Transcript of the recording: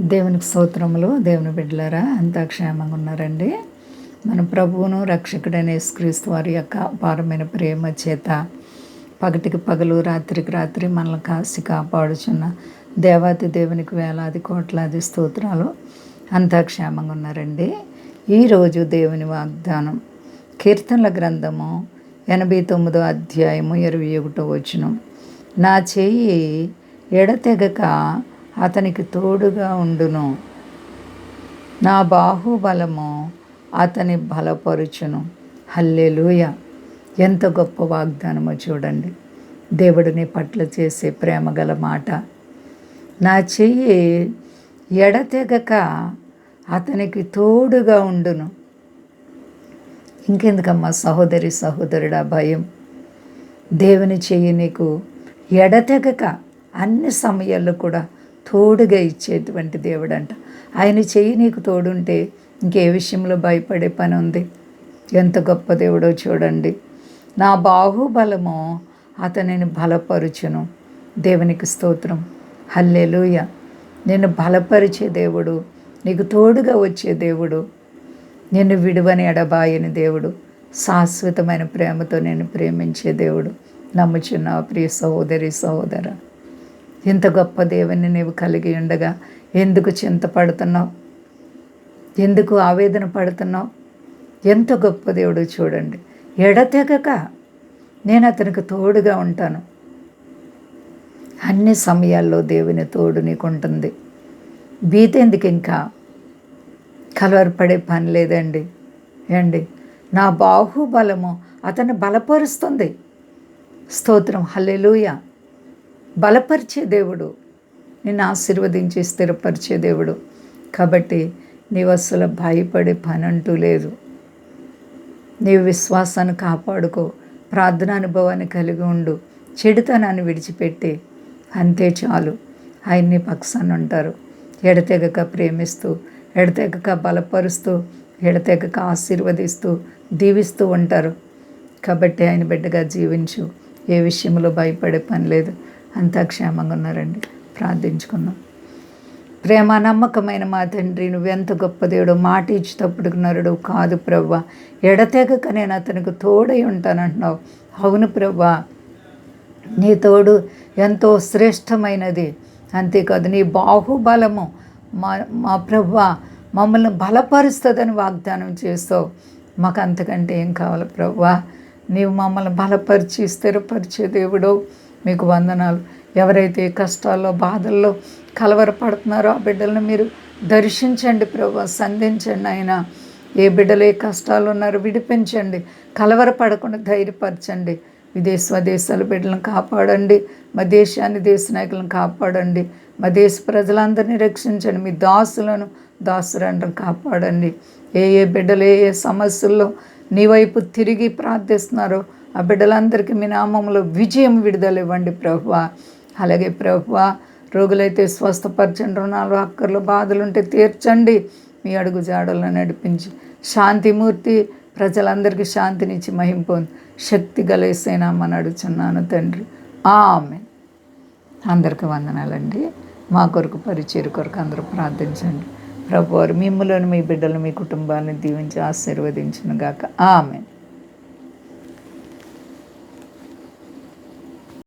దేవునికి స్తోత్రములు దేవుని బిడ్డలారా అంతా క్షేమంగా ఉన్నారండి. మన ప్రభువును రక్షకుడైన యేసుక్రీస్తు వారి యొక్క అపారమైన ప్రేమ చేత పగటికి పగలు రాత్రికి రాత్రి మనల్ని కాసి కాపాడుచున్న దేవాతి దేవునికి వేలాది కోట్లాది స్తోత్రాలు అంతా క్షేమంగా ఉన్నారండి ఈరోజు దేవుని వాగ్దానం కీర్తనల గ్రంథము ఎనభై తొమ్మిదో అధ్యాయము ఇరవై ఒకటో వచనం. నా చేయి ఎడతెగక అతనికి తోడుగా ఉండును. నా బాహుబలము అతని బలపరుచును. హల్లెలూయ! ఎంత గొప్ప వాగ్దానమో చూడండి. దేవుడిని పట్ల చేసే ప్రేమ గల మాట. నా చెయ్యి ఎడతెగక అతనికి తోడుగా ఉండును. ఇంకెందుకమ్మా సహోదరి సహోదరుడా భయం? దేవుని చెయ్యి నీకు ఎడతెగక అన్ని సమయాల్లో కూడా తోడుగా ఇచ్చేటువంటి దేవుడు అంట ఆయన చెయ్యి నీకు తోడుంటే ఇంకే విషయంలో భయపడే పని ఉంది ఎంత గొప్ప దేవుడో చూడండి. నా బాహుబలము అతనిని బలపరుచును. దేవునికి స్తోత్రం. హల్లెలూయ. నేను బలపరిచే దేవుడు నీకు తోడుగా వచ్చే దేవుడు నిన్ను విడువని ఎడబాయని దేవుడు శాశ్వతమైన ప్రేమతో నేను ప్రేమించే దేవుడు. నమ్ముచున్న ప్రియ సహోదరి సహోదర. ఇంత గొప్ప దేవుని నీవు కలిగి ఉండగా ఎందుకు చింతపడుతున్నావు? ఎందుకు ఆవేదన పడుతున్నావు? ఎంత గొప్ప దేవుడు చూడండి. ఎడతెగక నేను అతనికి తోడుగా ఉంటాను. అన్ని సమయాల్లో దేవుని తోడు నీకు ఉంటుంది బీతేందుకు ఇంకా? కలవరపడే పని లేదండి. ఏండి? నా బాహుబలము అతన్ని బలపరుస్తుంది. స్తోత్రం. హల్లెలూయ. బలపరిచే దేవుడు. నిన్ను ఆశీర్వదించి స్థిరపరిచే దేవుడు. కాబట్టి నీవు అసలు భయపడే పని అంటూ లేదు. నీవు విశ్వాసాన్ని కాపాడుకో. ప్రార్థన అనుభవాన్ని కలిగి ఉండు. చెడుతనాన్ని విడిచిపెట్టి. అంతే చాలు. ఆయన్ని పక్షాన్ని ఉంటారు ఎడతెగక ప్రేమిస్తూ ఎడతెగక బలపరుస్తూ ఎడతెగక ఆశీర్వదిస్తూ దీవిస్తూ ఉంటారు. కాబట్టి ఆయన బిడ్డగా జీవించు. ఏ విషయంలో భయపడే పని లేదు. అంతా క్షేమంగా ఉన్నారండి. ప్రార్థించుకుందాం. ప్రేమ నమ్మకమైన మా తండ్రి నువ్వెంత గొప్ప దేవుడు మాట ఇచ్చేటప్పుడు నరుడు కాదు ప్రవ్వ. ఎడతెగక నేను అతనికి తోడై ఉంటానంటున్నావు. అవును ప్రవ్వా నీ తోడు ఎంతో శ్రేష్టమైనది. అంతేకాదు నీ బాహుబలము మా మా ప్రభు మమ్మల్ని బలపరుస్తుందని వాగ్దానం చేస్తావు. మాకు అంతకంటే ఏం కావాలి ప్రవ్వా? నీవు మమ్మల్ని బలపరిచి స్థిరపరిచే దేవుడు. మీకు వందనాలు. ఎవరైతే కష్టాల్లో బాధల్లో కలవరపడుతున్నారో ఆ బిడ్డలను మీరు దర్శించండి ప్రభు సంధించండి ఆయన ఏ బిడ్డలు ఏ కష్టాలు ఉన్నారో విడిపించండి. కలవరపడకుండా ధైర్యపరచండి. విదేశ స్వదేశాల బిడ్డలను కాపాడండి. మా దేశాన్ని దేశ నాయకులను కాపాడండి. మా దేశ ప్రజలందరినీ రక్షించండి. మీ దాసులను దాసురండ్రం కాపాడండి. ఏ ఏ బిడ్డలు ఏ ఏ సమస్యల్లో నీ వైపు తిరిగి ప్రార్థిస్తున్నారో ఆ బిడ్డలందరికీ మీ నామంలో విజయం విడుదల ఇవ్వండి ప్రభువ. అలాగే ప్రభువ రోగులైతే స్వస్థపరచండి రుణాలు అక్కర్లు బాధలు ఉంటే తీర్చండి. మీ అడుగు జాడలను నడిపించి శాంతిమూర్తి ప్రజలందరికీ శాంతినిచ్చి మహిం శక్తి గలేసేనామని అడుగుచున్నాను తండ్రి. ఆమె అందరికి వందనాలండి. మా కొరకు పరిచయం కొరకు అందరూ ప్రార్థించండి. ప్రభువారు మిమ్మల్ని మీ బిడ్డలు మీ కుటుంబాన్ని దీవించి ఆశీర్వదించిన గాక ఆమె